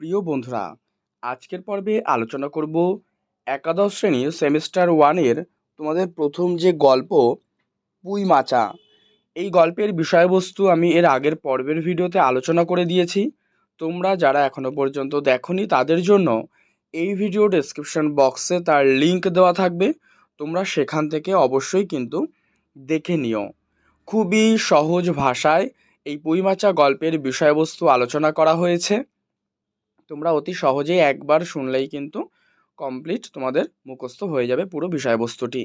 প্রিয় বন্ধুরা, আজকের পর্বে আলোচনা করব একাদশ শ্রেণির সেমিস্টার ওয়ানের তোমাদের প্রথম যে গল্প, পুই মাচা। এই গল্পের বিষয়বস্তু আমি এর আগের পর্বের ভিডিওতে আলোচনা করে দিয়েছি। তোমরা যারা এখনও পর্যন্ত দেখোনি তাদের জন্য এই ভিডিও ডেসক্রিপশন বক্সে তার লিংক দেওয়া থাকবে। তোমরা সেখান থেকে অবশ্যই কিন্তু দেখে নিও। খুবই সহজ ভাষায় এই পুঁইমাচা গল্পের বিষয়বস্তু আলোচনা করা হয়েছে। তোমরা অতি সহজেই একবার শুনলেই কিন্তু কমপ্লিট তোমাদের মুখস্থ হয়ে যাবে পুরো বিষয়বস্তুটি।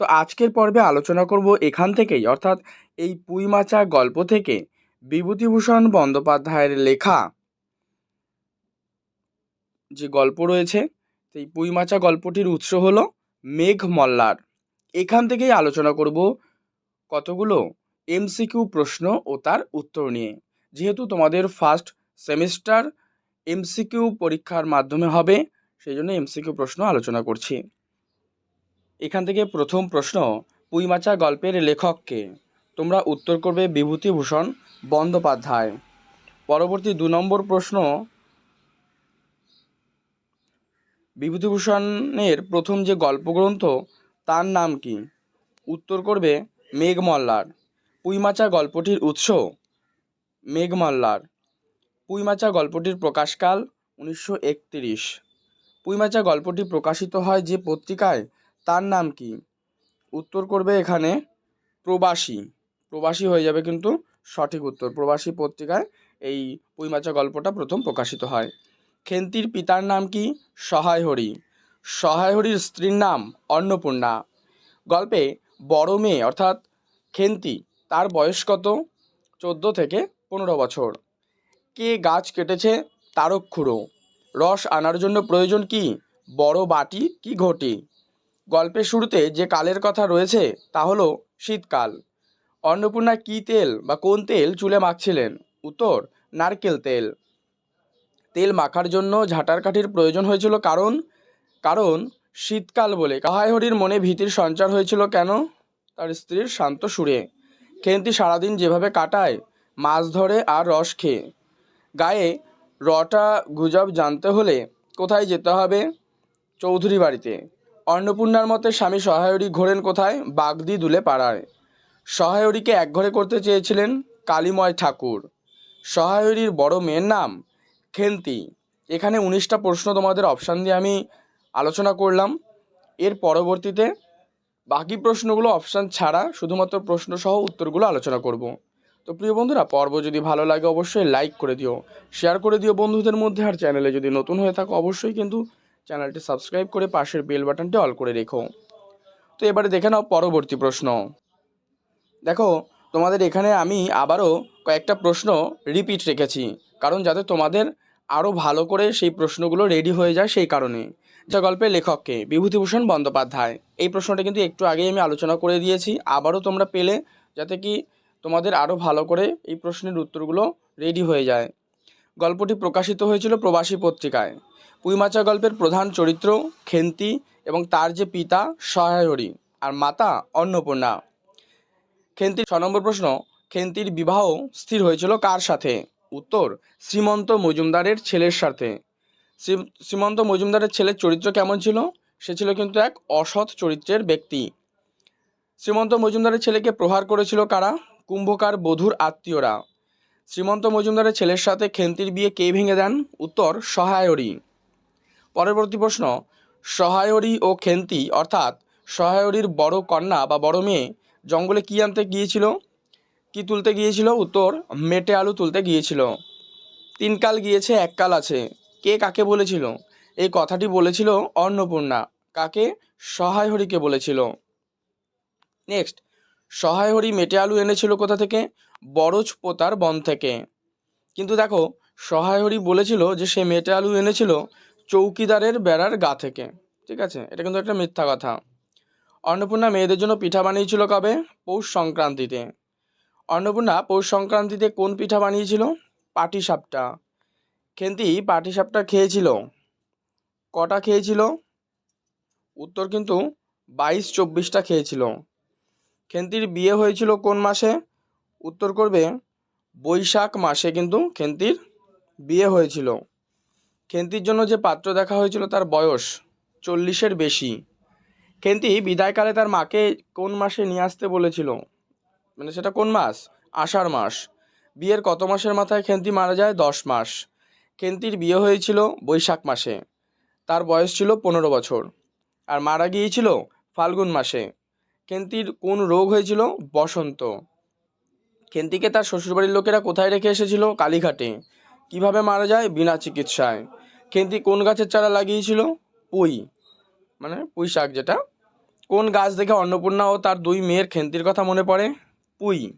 তো আজকের পর্বে আলোচনা করব এখান থেকেই, অর্থাৎ এই পুঁইমাচা গল্প থেকে বিভূতিভূষণ বন্দ্যোপাধ্যায়ের লেখা যে গল্প রয়েছে, সেই পুঁইমাচা গল্পটির উৎস হলো মেঘ মল্লার এখান থেকেই আলোচনা করব কতগুলো এমসিকিউ প্রশ্ন ও তার উত্তর নিয়ে। যেহেতু তোমাদের ফার্স্ট সেমিস্টার এমসিকিউ পরীক্ষার মাধ্যমে হবে, সেই জন্য এমসিকিউ প্রশ্ন আলোচনা করছি। এখান থেকে প্রথম প্রশ্ন, পুইমাচা গল্পের লেখককে। তোমরা উত্তর করবে বিভূতিভূষণ বন্দ্যোপাধ্যায়। পরবর্তী দু নম্বর প্রশ্ন, বিভূতিভূষণের প্রথম যে গল্পগ্রন্থ, তার নাম কি? উত্তর করবে মেঘমল্লার। পুইমাচা গল্পটির উৎস, মেঘমল্লার। পুইমাচা গল্পটির প্রকাশকাল উনিশশো একতিরিশ। পুইমাচা গল্পটি প্রকাশিত হয় যে পত্রিকায়, তার নাম কি? উত্তর করবে এখানে প্রবাসী। প্রবাসী হয়ে যাবে কিন্তু সঠিক উত্তর। প্রবাসী পত্রিকায় এই পুইমাচা গল্পটা প্রথম প্রকাশিত হয়। খেন্তির পিতার নাম কি? সহায় হরি সহায় হরির স্ত্রীর নাম অন্নপূর্ণা। গল্পে বড় মেয়ে, অর্থাৎ খেন্তি, তার বয়স কত? চোদ্দ থেকে পনেরো বছর। কে গাছ কেটেছে? তারক্ষুড়ো রস আনার জন্য প্রয়োজন কি? বড় বাটি কি ঘটি? গল্পের শুরুতে যে কালের কথা রয়েছে, তা হলো শীতকাল। অন্নপূর্ণা কী তেল বা কোন তেল চুলে মাখছিলেন? উত্তর, নারকেল তেল। তেল মাখার জন্য ঝাঁটার কাঠির প্রয়োজন হয়েছিল কারণ? কারণ, শীতকাল বলে কাহাইহরির মনে ভীতির সঞ্চার হয়েছিল কেন? তার স্ত্রীর শান্ত সুরে। খেন্তি সারাদিন যেভাবে কাটায়, মাছ ধরে আর রস খেয়ে। গায়ে রটা গুজব জানতে হলে কোথায় যেতে হবে? চৌধুরী বাড়িতে। অন্নপূর্ণার মতে স্বামী সহায়রী ঘোরেন কোথায়? বাগদি দুলে পাড়ায়। সহায়রীকে একঘরে করতে চেয়েছিলেন কালীময় ঠাকুর। সহায়রীর বড় মেয়ের নাম খেন্তি। এখানে উনিশটা প্রশ্ন তোমাদের অপশান দিয়ে আমি আলোচনা করলাম। এর পরবর্তীতে বাকি প্রশ্নগুলো অপশান ছাড়া শুধুমাত্র প্রশ্ন সহ উত্তরগুলো আলোচনা করব। তো প্রিয় বন্ধুরা, পর্ব যদি ভালো লাগে অবশ্যই লাইক করে দিও। শেয়ার করে দিও বন্ধুদের মধ্যে আর চ্যানেলে যদি নতুন হয়ে থাকো অবশ্যই কিন্তু চ্যানেলটি সাবস্ক্রাইব করে পাশের বেল বাটনটি অল করে রেখো। তো এবারে দেখে নাও পরবর্তী প্রশ্ন। দেখো, তোমাদের এখানে আমি আবারও কয়েকটা প্রশ্ন রিপিট রেখেছি, কারণ যাতে তোমাদের আরও ভালো করে সেই প্রশ্নগুলো রেডি হয়ে যায় সেই কারণে। যা গল্পের লেখককে বিভূতিভূষণ বন্দ্যোপাধ্যায়। এই প্রশ্নটা কিন্তু একটু আগেই আমি আলোচনা করে দিয়েছি, আবারও তোমরা পেলে, যাতে কি তোমাদের আরও ভালো করে এই প্রশ্নের উত্তরগুলো রেডি হয়ে যায়। গল্পটি প্রকাশিত হয়েছিল প্রবাসী পত্রিকায়। পুইমাচা গল্পের প্রধান চরিত্র খেন্তি এবং তার যে পিতা সহায়হরি আর মাতা অন্নপূর্ণা। খেন্তির ছ নম্বর প্রশ্ন, খেন্তির বিবাহ স্থির হয়েছিল কার সাথে? উত্তর, শ্রীমন্ত মজুমদারের ছেলের সাথে। শ্রী- শ্রীমন্ত মজুমদারের ছেলের চরিত্র কেমন ছিল? সে ছিল কিন্তু এক অসৎ চরিত্রের ব্যক্তি। শ্রীমন্ত মজুমদারের ছেলেকে প্রহার করেছিল কারা? কুম্ভকার বধূর আত্মীয়রা। শ্রীমন্ত মজুমদারের ছেলের সাথে খেন্তির বিয়ে কে ভেঙে দেন? উত্তর, সহায়রী। পরবর্তী প্রশ্ন, সহায়রী ও খেন্তি, অর্থাৎ সহায়রীর বড় কন্যা বা বড় মেয়ে, জঙ্গলে কী আনতে গিয়েছিল? কি তুলতে গিয়েছিল? উত্তর, মেটে আলু তুলতে গিয়েছিল। তিন কাল গিয়েছে, এক কাল আছে। কে কাকে বলেছিল? এই কথাটি বলেছিল অন্নপূর্ণা। কাকে? সহায় হরিকে বলেছিল। নেক্সট সহায় হরি মেটে আলু এনেছিল কোথা থেকে? বরজ পোতার বন থেকে। কিন্তু দেখো সহায় হরি বলেছিল যে সে মেটে আলু এনেছিল চৌকিদারের বেড়ার গা থেকে। ঠিক আছে? এটা কিন্তু একটা মিথ্যা কথা। অন্নপূর্ণা মেয়েদের জন্য পিঠা বানিয়েছিল কবে? পৌষ সংক্রান্তিতে। অন্নপূর্ণা পৌষ সংক্রান্তিতে কোন পিঠা বানিয়েছিল? পাটিসাপটা। খেন্তি পাটিসাপটা খেয়েছিল। কটা খেয়েছিল? উত্তর কিন্তু বাইশ চব্বিশটা খেয়েছিল। খেন্তির বিয়ে হয়েছিল কোন মাসে? উত্তর করবে, বৈশাখ মাসে কিন্তু খেন্তির বিয়ে হয়েছিল। খেন্তির জন্য যে পাত্র দেখা হয়েছিল তার বয়স চল্লিশের বেশি। খেন্তি বিদায়কালে তার মাকে কোন মাসে নিয়ে আসতে বলেছিল? মানে সেটা কোন মাস? আষাঢ় মাস। বিয়ের কত মাসের মাথায় খেন্তি মারা যায়? দশ মাস। খেন্তির বিয়ে হয়েছিল বৈশাখ মাসে। তার বয়স ছিল পনেরো বছর। আর মারা গিয়েছিল ফাল্গুন মাসে। খেন্তির কোন রোগ হয়েছিল? বসন্ত। খেন্তিকে তার শ্বশুরবাড়ির লোকেরা কোথায় রেখে এসেছিল? কালীঘাটে। কীভাবে মারা যায়? বিনা চিকিৎসায়। খেন্তি কোন গাছের চারা লাগিয়েছিল? পুঁই। মানে পুঁই শাক যেটা। কোন গাছ দেখে অন্নপূর্ণা ও তার দুই মেয়ের খেন্তির কথা মনে পড়ে? পুঁই।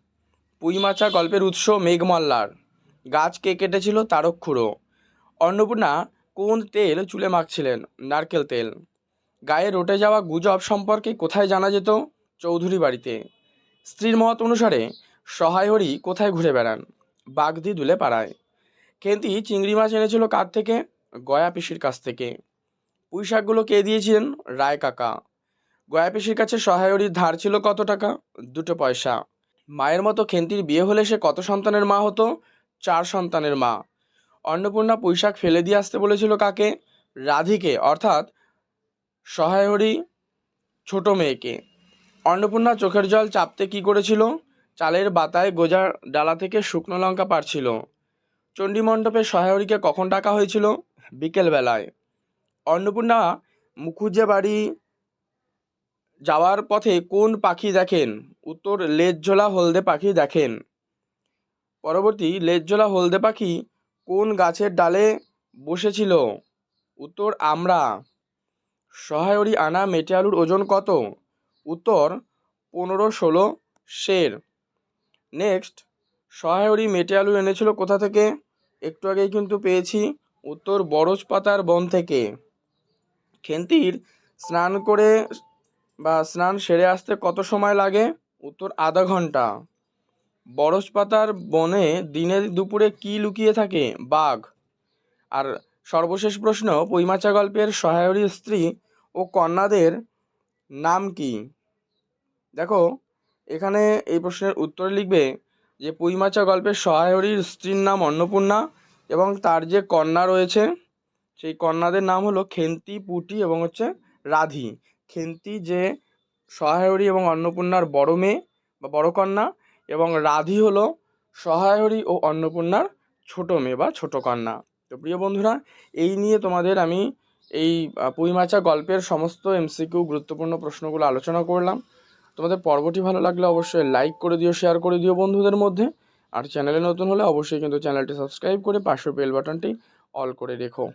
পুঁই মাছা গল্পের উৎস মেঘমল্লার। গাছ কে কেটেছিল? তারকখুড়ো অন্নপূর্ণা কোন তেল চুলে মাখছিলেন? নারকেল তেল। গায়ে রটে যাওয়া গুজব সম্পর্কে কোথায় জানা যেত? চৌধুরী বাড়িতে। স্ত্রীর মত অনুসারে সহায় হরি কোথায় ঘুরে বেড়ান? বাগদি দুলে পাড়ায়। খেন্তি চিংড়ি মাছ এনেছিল কার থেকে? গয়া পিসির কাছ থেকে। পুঁই শাকগুলো কে দিয়েছিলেন? রায় কাকা। গয়া পিসির কাছে সহায়রীর ধার ছিল কত টাকা? দুটো পয়সা। মায়ের মতো খেন্তির বিয়ে হলে সে কত সন্তানের মা হতো? চার সন্তানের মা। অন্নপূর্ণা পুঁইশাক ফেলে দিয়ে আসতে বলেছিল কাকে? রাধিকে, অর্থাৎ সহায়রী ছোট মেয়েকে। অন্নপূর্ণা চোখের জল চাপতে কি করেছিল? চালের বাতায় গোজা ডালা থেকে শুকনো লঙ্কা পারছিল চণ্ডীমণ্ডপে সহায়রীকে কখন ডাকা হয়েছিল? বিকেলবেলায়। অন্নপূর্ণা মুখুজ্জে বাড়ি যাওয়ার পথে কোন পাখি দেখেন? উত্তর, লেজঝোলা হলদে পাখি দেখেন। পরবর্তী, লেজঝোলা হলদে পাখি কোন গাছের ডালে বসেছিল? উত্তর, আমরা। সহায়রী আনা মেটে আলুর ওজন কত? উত্তর পনেরো ষোলো শের। নেক্সট সহায়রী মেটে আলু এনেছিল কোথা থেকে? একটু আগেই কিন্তু পেয়েছি, উত্তর বরজ পাতার বন থেকে। খেন্তির স্নান করে বা স্নান সেরে আসতে কত সময় লাগে? উত্তর আধা ঘণ্টা। বরজ পাতার বনে দিনে দুপুরে কি লুকিয়ে থাকে? বাঘ। আর সর্বশেষ প্রশ্ন, পৈমাচা গল্পের সহায়রী স্ত্রী ও কন্যাদের নাম কি? দেখো, এখানে এই প্রশ্নের উত্তরে লিখবে যে পুইমাচা গল্পের সহায়রীর স্ত্রীর নাম অন্নপূর্ণা এবং তার যে কন্যা রয়েছে, সেই কন্যাদের নাম হলো খেন্তি, পুটি এবং হচ্ছে রাধি। খেন্তি যে সহায়রী এবং অন্নপূর্ণার বড় মেয়ে বা বড় কন্যা এবং রাধি হলো সহায়রী ও অন্নপূর্ণার ছোট মেয়ে বা ছোট কন্যা। তো প্রিয় বন্ধুরা, এই নিয়ে তোমাদের আমি এই পুঁইমাচা গল্পের সমস্ত এমসিকিউ গুরুত্বপূর্ণ প্রশ্নগুলো আলোচনা করলাম। তোমাদের পর্বটি ভালো লাগলে অবশ্যই লাইক করে দিও শেয়ার করে দিও বন্ধুদের মধ্যে। আর চ্যানেলে নতুন হলে অবশ্যই কিন্তু চ্যানেলটি সাবস্ক্রাইব করে পাশের বেল বাটনটি অল করে রেখো।